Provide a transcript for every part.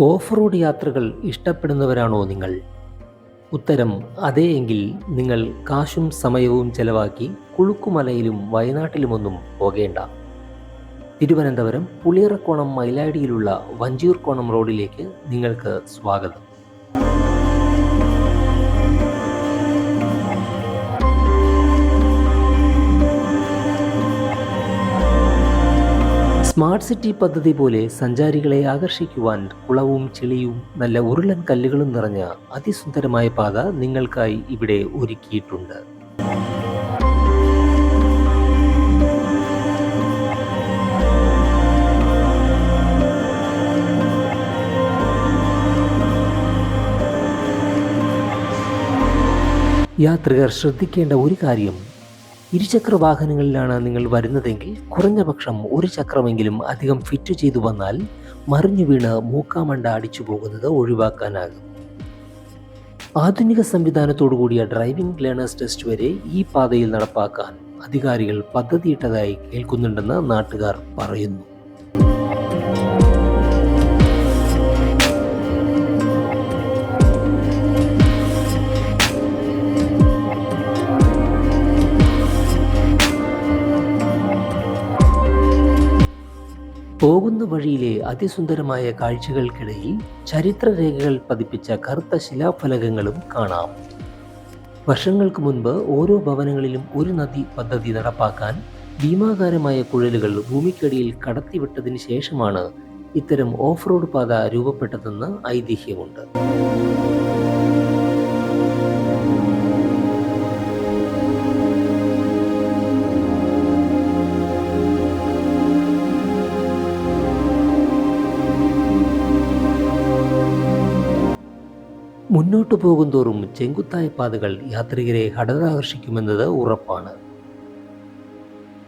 Off road യാത്രകൾ ഇഷ്ടപ്പെടുന്നവരാണോ നിങ്ങൾ? ഉത്തരം അതെയെങ്കിൽ നിങ്ങൾ കാശും സമയവും ചെലവാക്കി കുളുക്കുമലയിലും വയനാട്ടിലുമൊന്നും പോകേണ്ട. തിരുവനന്തപുരം പുളിയറക്കോണം മൈലാടിയിലുള്ള വഞ്ചിയൂർക്കോണം റോഡിലേക്ക് നിങ്ങൾക്ക് സ്വാഗതം. സ്മാർട്ട് സിറ്റി പദ്ധതി പോലെ സഞ്ചാരികളെ ആകർഷിക്കുവാൻ കുളവും ചെളിയും നല്ല ഉരുളൻ കല്ലുകളും നിറഞ്ഞ അതിസുന്ദരമായ പാത നിങ്ങൾക്കായി ഇവിടെ ഒരുക്കിയിട്ടുണ്ട്. യാത്രികർ ശ്രദ്ധിക്കേണ്ട ഒരു കാര്യം ഇരുചക്ര വാഹനങ്ങളിലാണ് നിങ്ങൾ വരുന്നതെങ്കിൽ കുറഞ്ഞ പക്ഷം ഒരു ചക്രമെങ്കിലും അധികം ഫിറ്റ് ചെയ്തു വന്നാൽ മറിഞ്ഞു വീണ് മൂക്കാമണ്ട അടിച്ചു പോകുന്നത് ഒഴിവാക്കാനാകും. ആധുനിക സംവിധാനത്തോടു കൂടിയ ഡ്രൈവിംഗ് ലേണേഴ്സ് ടെസ്റ്റ് വരെ ഈ പാതയിൽ നടപ്പാക്കാൻ അധികാരികൾ പദ്ധതിയിട്ടതായി കേൾക്കുന്നുണ്ടെന്ന് നാട്ടുകാർ പറയുന്നു. പോകുന്ന വഴിയിലെ അതിസുന്ദരമായ കാഴ്ചകൾക്കിടയിൽ ചരിത്രരേഖകൾ പതിപ്പിച്ച കറുത്ത ശിലാഫലകങ്ങളും കാണാം. വർഷങ്ങൾക്ക് മുൻപ് ഓരോ ഭവനങ്ങളിലും ഒരു നദി പദ്ധതി നടപ്പാക്കാൻ ഭീമാകാരമായ കുഴലുകൾ ഭൂമിക്കടിയിൽ കടത്തിവിട്ടതിന് ശേഷമാണ് ഇത്തരം ഓഫ് റോഡ് പാത രൂപപ്പെട്ടതെന്ന് ഐതിഹ്യമുണ്ട്. മുന്നോട്ടു പോകുന്തോറും ചെങ്കുത്തായ പാതകൾ യാത്രികരെ ഹടരാകർഷിക്കുമെന്നത് ഉറപ്പാണ്.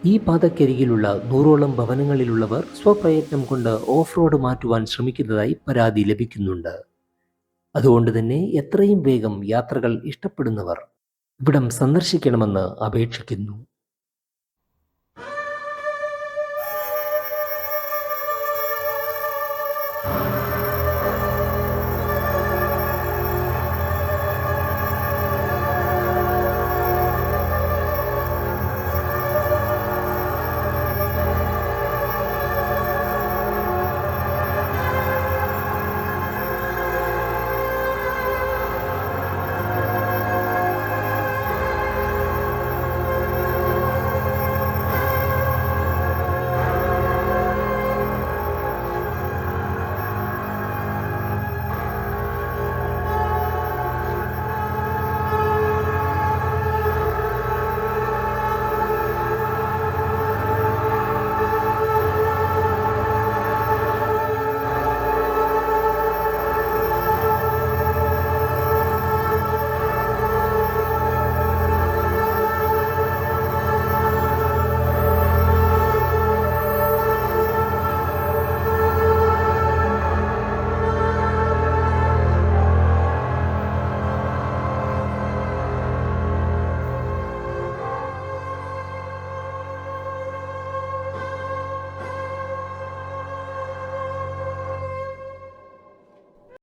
ഈ പാതക്കരികിലുള്ള നൂറോളം ഭവനങ്ങളിലുള്ളവർ സ്വപ്രയത്നം കൊണ്ട് ഓഫ് റോഡ് മാറ്റുവാൻ ശ്രമിക്കുന്നതായി പരാതി ലഭിക്കുന്നുണ്ട്. അതുകൊണ്ട് തന്നെ എത്രയും വേഗം യാത്രകൾ ഇഷ്ടപ്പെടുന്നവർ ഇവിടം സന്ദർശിക്കണമെന്ന് അപേക്ഷിക്കുന്നു.